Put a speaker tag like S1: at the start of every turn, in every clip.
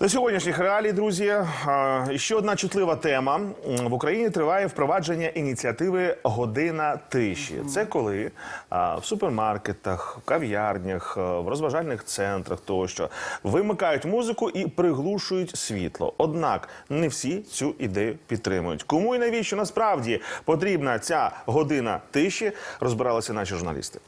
S1: До сьогоднішніх реалій, друзі, ще одна чутлива тема. В Україні триває впровадження ініціативи Година тиші. Це коли в супермаркетах, в кав'ярнях, в розважальних центрах тощо вимикають музику і приглушують світло. Однак не всі цю ідею підтримують. Кому і навіщо насправді потрібна ця година тиші, розбиралися наші журналісти.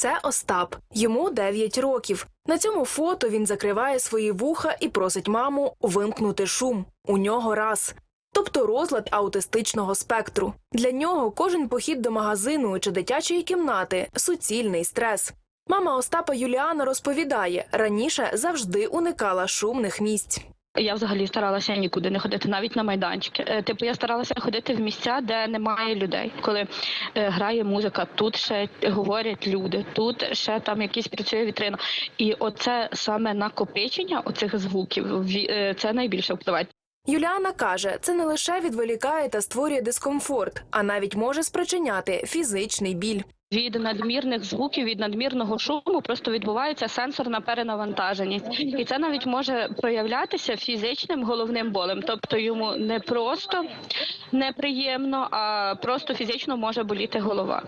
S2: Це Остап. Йому 9 років. На цьому фото він закриває свої вуха і просить маму вимкнути шум. У нього раз. Тобто розлад аутистичного спектру. Для нього кожен похід до магазину чи дитячої кімнати суцільний стрес. Мама Остапа Юліана розповідає, раніше завжди уникала шумних місць.
S3: Я взагалі старалася нікуди не ходити, навіть на майданчики. Е, Типу, я старалася ходити в місця, де немає людей. Коли е, грає музика, тут ще говорять люди, тут ще там якісь працює вітрина. І оце саме накопичення оцих звуків е, це найбільше впливає.
S2: Юліана каже, це не лише відволікає та створює дискомфорт, а навіть може спричиняти фізичний біль.
S3: Від надмірних звуків, від надмірного шуму просто відбувається сенсорна перенавантаженість, і це навіть може проявлятися фізичним головним болем. Тобто йому не просто неприємно, а просто фізично може боліти голова.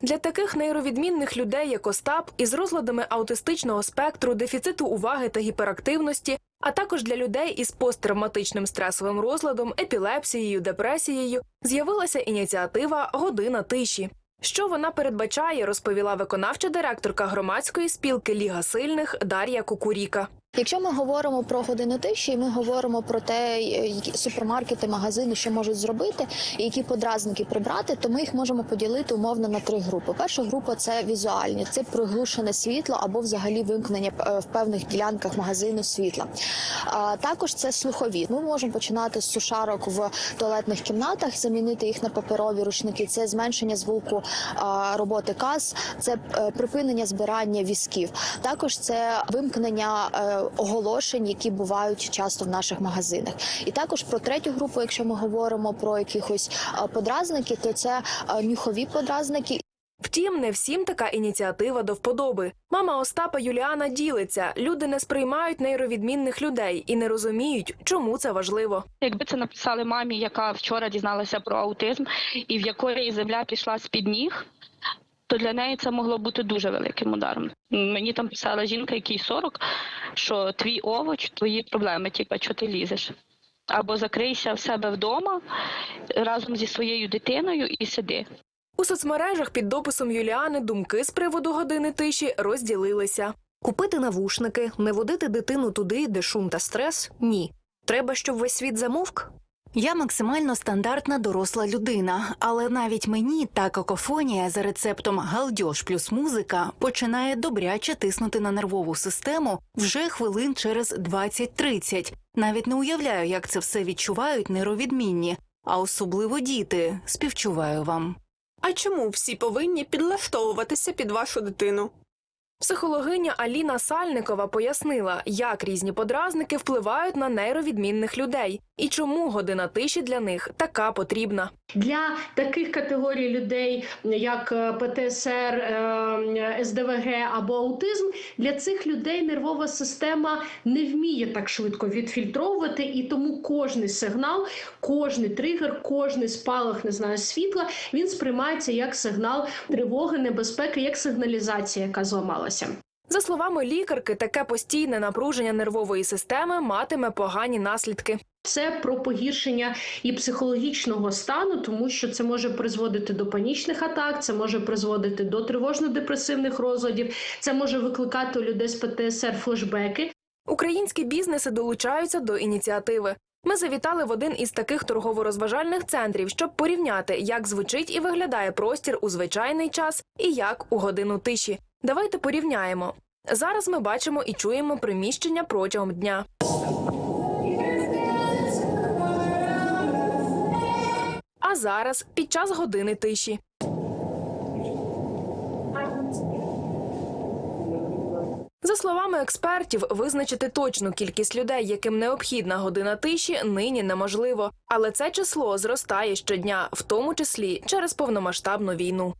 S2: Для таких нейровідмінних людей, як Остап, із розладами аутистичного спектру, дефіциту уваги та гіперактивності, а також для людей із посттравматичним стресовим розладом, епілепсією, депресією, з'явилася ініціатива Година тиші. Що вона передбачає, розповіла виконавча директорка громадської спілки Ліга сильних Дар'я Кукуріка.
S4: Якщо ми говоримо про годину тиші, ми говоримо про те, які супермаркети, магазини, що можуть зробити, і які подразники прибрати, то ми їх можемо поділити умовно на три групи. Перша група це візуальні, це приглушене світло або взагалі вимкнення е, в певних ділянках магазину світла. Також це слухові. Ми можемо починати з сушарок в туалетних кімнатах, замінити їх на паперові рушники. Це зменшення звуку роботи кас, це е, припинення збирання візків. Також це вимкнення е, оголошень, які бувають часто в наших магазинах. І також про третю групу, якщо ми говоримо про якихось подразники, то це нюхові подразники.
S2: Втім, не всім така ініціатива до вподоби. Мама Остапа Юліана ділиться: люди не сприймають нейровідмінних людей і не розуміють, чому це важливо.
S3: Якби це написали мамі, яка вчора дізналася про аутизм, і в якої земля пішла з під ніг. То для неї це могло бути дуже великим ударом. Мені там писала жінка, якій 40, що твій овоч, твої проблеми, типа, що ти лізеш. Або закрийся в себе вдома разом зі своєю дитиною і сиди.
S2: У соцмережах під дописом Юліани думки з приводу години тиші розділилися. Купити навушники, не водити дитину туди, де шум та стрес ні. Треба, щоб весь світ замовк.
S5: Я максимально стандартна доросла людина, але навіть мені та какофонія за рецептом галдьош плюс музика починає добряче тиснути на нервову систему вже хвилин через 20-30. Навіть не уявляю, як це все відчувають нейровідмінні, а особливо діти. Співчуваю вам.
S6: А чому всі повинні підлаштовуватися під вашу дитину?
S2: Психологиня Аліна Сальникова пояснила, як різні подразники впливають на нейровідмінних людей і чому година тиші для них така потрібна.
S7: Для таких категорій людей, як е, ПТСР, е, СДВГ або аутизм, для цих людей нервова система не вміє так швидко відфільтровувати, і тому кожний сигнал, кожний тригер, кожний спалах не знаю, світла він сприймається як сигнал тривоги, небезпеки, як сигналізація, яка зламалася.
S2: За словами лікарки, таке постійне напруження нервової системи матиме погані наслідки.
S7: Це про погіршення і психологічного стану, тому що це може призводити до панічних атак, це може призводити до тривожно-депресивних розладів, це може викликати у людей з ПТСР флешбеки.
S2: Українські бізнеси долучаються до ініціативи. Ми завітали в один із таких торгово-розважальних центрів, щоб порівняти, як звучить і виглядає простір у звичайний час і як у годину тиші. Давайте порівняємо. Зараз ми бачимо і чуємо приміщення протягом дня. А зараз під час години тиші. За словами експертів, визначити точну кількість людей, яким необхідна година тиші, нині неможливо. Але це число зростає щодня, в тому числі через повномасштабну війну.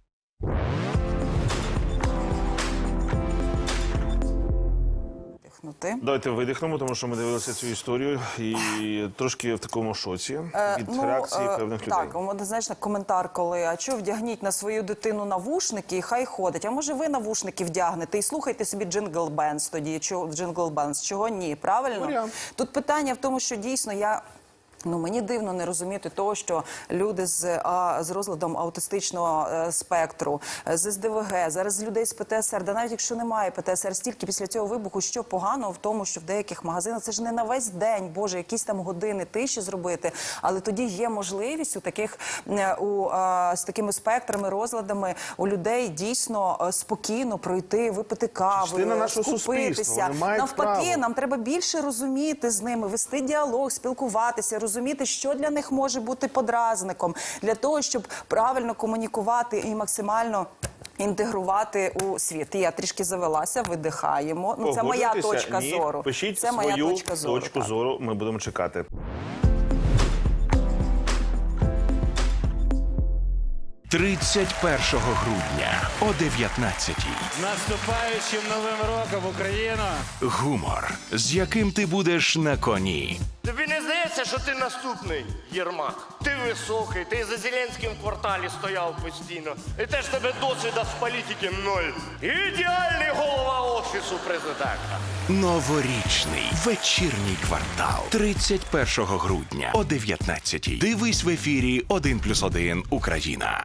S8: Дихнути.
S1: Давайте видихнемо, тому що ми дивилися цю історію і трошки в такому шоці
S8: Е,
S1: від
S8: ну,
S1: реакції
S8: е,
S1: певних людей.
S8: Так, у мене знаєш коментар, коли а чого вдягніть на свою дитину навушники і хай ходить. А може ви навушники вдягнете і слухайте собі джингл бенс тоді, чого джингл бенс, чого ні, правильно?
S1: Варіант.
S8: Тут питання в тому, що дійсно я. Ну мені дивно не розуміти того, що люди з а, з розладом аутистичного е, спектру, е, з СДВГ, зараз людей з ПТСР, да навіть якщо немає ПТСР, стільки після цього вибуху, що погано в тому, що в деяких магазинах це ж не на весь день, боже, якісь там години тиші зробити. Але тоді є можливість у таких у а, з такими спектрами, розладами у людей дійсно е, спокійно пройти, випити кави,
S1: Частина
S8: скупитися. Навпаки,
S1: право.
S8: нам треба більше розуміти з ними, вести діалог, спілкуватися, розуміти, що для них може бути подразником, для того, щоб правильно комунікувати і максимально. Інтегрувати у світ. Я трішки завелася, видихаємо. Ну це моя точка
S1: Ні.
S8: зору.
S1: Пишіть
S8: це
S1: свою
S8: моя точка зору.
S1: точку
S8: так.
S1: зору. Ми будемо чекати.
S9: 31 грудня о 19-й.
S10: Наступаючим новим роком Україна!
S9: Гумор, з яким ти будеш на коні.
S11: Тобі не здається, що ти наступний Єрмак? Ти високий, ти за Зеленським в кварталі стояв постійно. І теж тебе досвіда з політики ноль. Ідеальний голова офісу президента.
S9: Новорічний вечірній квартал. 31 грудня о 19-й. Дивись в ефірі 1+,1 Україна.